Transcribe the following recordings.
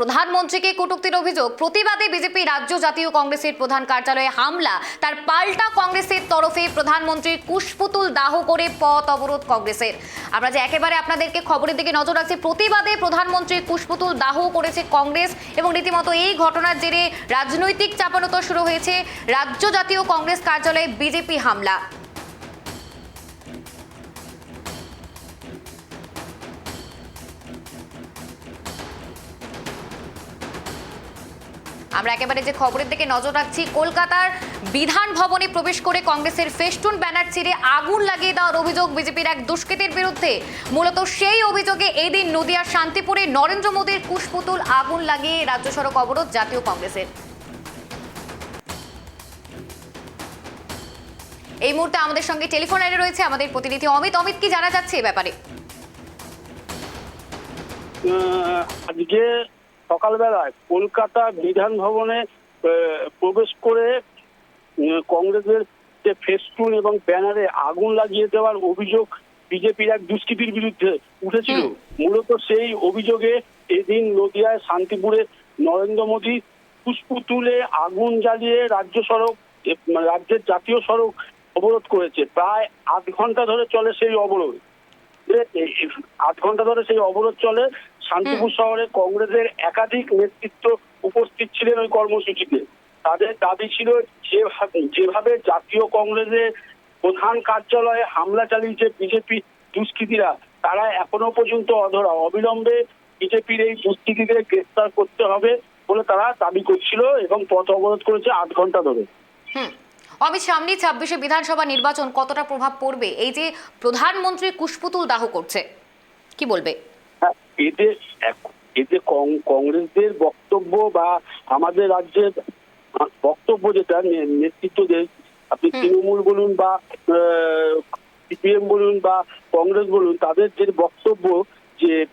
প্রধানমন্ত্রীকে কটূক্তির অভিযোগ, প্রতিবাদে বিজেপি রাজ্য জাতীয় কংগ্রেসের প্রধান কার্যালয়ে হামলা, তার পাল্টা কংগ্রেসের তরফে প্রধানমন্ত্রীর কুশপুতুল দাহ করে পথ অবরোধ কংগ্রেসের। আমরা যে একেবারে আপনাদেরকে খবরের দিকে নজর রাখছি, প্রতিবাদে প্রধানমন্ত্রীর কুশপুতুল দাহ করেছে কংগ্রেস এবং রীতিমতো এই ঘটনার জেরে রাজনৈতিক চাপানোতর শুরু হয়েছে। রাজ্য জাতীয় কংগ্রেস কার্যালয়ে বিজেপি হামলা। আমরা একেবারে যে খবরের দিকে নজর রাখছি, কলকাতার বিধান ভবনে প্রবেশ করে কংগ্রেসের ফেস্টুন ব্যানার ছিঁড়ে আগুন লাগিয়ে দেওয়ার অভিযোগ বিজেপির এক দুষ্কৃতীর বিরুদ্ধে। মূলত সেই অভিযোগে এদিন নদিয়ার শান্তিপুরে নরেন্দ্র মোদীর কুশপুতুল আগুন লাগিয়ে রাজ্য সড়ক অবরোধ জাতীয় কংগ্রেসের। এই মুহূর্তে আমাদের সঙ্গে টেলিফোন লাইনে রয়েছে আমাদের প্রতিনিধি অমিত। অমিত, কি জানা যাচ্ছে এ ব্যাপারে? আজকে সকালবেলায় কলকাতা বিধান ভবনে প্রবেশ করে কংগ্রেসের যে ফেস্টুন এবং ব্যানারে আগুন লাগিয়ে দেওয়ার অভিযোগ বিজেপির এক দুষ্কৃতির বিরুদ্ধে উঠেছিল। মূলত সেই অভিযোগে এদিন নদিয়ায় শান্তিপুরে নরেন্দ্র মোদী পুষ্পুতুলে আগুন জ্বালিয়ে রাজ্য সড়ক মানে রাজ্যের জাতীয় সড়ক অবরোধ করেছে। প্রায় আধ ঘণ্টা ধরে চলে সেই অবরোধ। আধ ঘণ্টা ধরে সেই অবরোধ চলে। শান্তিপুর শহরে কংগ্রেসের একাধিক নেতৃত্ব উপস্থিত ছিলেন ওই কর্মসূচিতে। তাদের দাবি ছিল যেভাবে যেভাবে জাতীয় কংগ্রেসের প্রধান কার্যালয়ে হামলা চালিয়েছে বিজেপি দুষ্কৃতীরা তারা এখনও পর্যন্ত অধরা। অবিলম্বে বিজেপির এই দুষ্কৃতীদের গ্রেফতার করতে হবে বলে তারা দাবি করছিল এবং পথ অবরোধ করেছে আধ ঘণ্টা ধরে। হুম। অমিত সামনে ছাব্বিশে বিধানসভা নির্বাচন কতটা প্রভাব পড়বে? এই যে প্রধানমন্ত্রী কুশপুতুল দাহ করছে কি বলবে? এক- এতে কংগ্রেসদের বক্তব্য বা আমাদের রাজ্যের বক্তব্য যেটা নেতৃত্বদের আপনি তৃণমূল বলুন বা সিপিএম বলুন বা কংগ্রেস বলুন তাদের যে বক্তব্য যে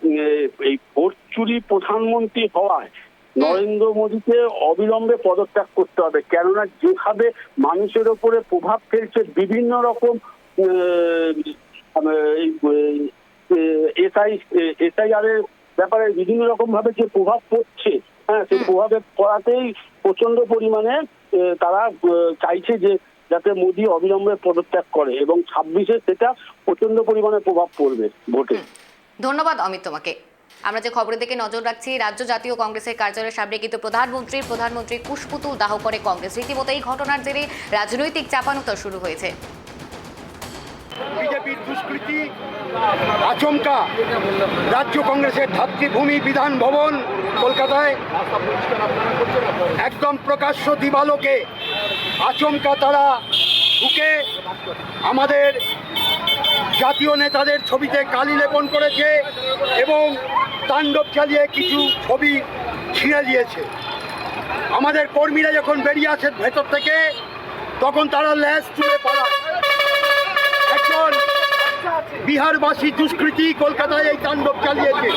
এই ভোট চুরি প্রধানমন্ত্রী হওয়ায় নরেন্দ্র মোদীকে অবিলম্বে পদত্যাগ করতে হবে। কেননা যেভাবে মানুষের ওপরে প্রভাব ফেলছে বিভিন্ন রকম এসআই এসআইআর এর ব্যাপারে বিভিন্ন রকম ভাবে যে প্রভাব পড়ছে হ্যাঁ সেই প্রভাবে পড়াতেই প্রচণ্ড পরিমাণে তারা চাইছে যে যাতে মোদী অবিলম্বে পদত্যাগ করে এবং ছাব্বিশে সেটা প্রচণ্ড পরিমাণে প্রভাব পড়বে ভোটে। ধন্যবাদ অমিত তোমাকে। আমরা যে খবরের দিকে নজর রাখছি রাজ্য জাতীয় কংগ্রেসের কার্যালয়ের সামনে কিন্তু প্রধানমন্ত্রী প্রধানমন্ত্রী কুশপুতুল দাহ করে কংগ্রেস। রীতিমতো এই ঘটনার জেরে রাজনৈতিক চাপানোতর শুরু হয়েছে। বিজেপির দুষ্কৃতি আচমকা। রাজ্য কংগ্রেসের ধাত্রীভূমি বিধান ভবন কলকাতায় একদম প্রকাশ্য দিবালোকে আচমকা তারা ঢুকে আমাদের জাতীয় নেতাদের ছবিতে কালি লেপন করেছে এবং তাণ্ডব চালিয়ে কিছু ছবি ছিঁড়ে দিয়েছে। আমাদের কর্মীরা যখন বেরিয়ে আসে ভেতর থেকে, তখন তারা ল্যাস পালায়। একজন বিহারবাসী দুষ্কৃতি কলকাতায় এই তাণ্ডব চালিয়েছে।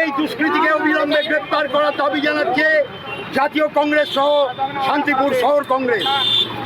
এই দুষ্কৃতিকে অবিলম্বে গ্রেপ্তার করার দাবি জানাচ্ছে জাতীয় কংগ্রেস সহ শান্তিপুর শহর কংগ্রেস।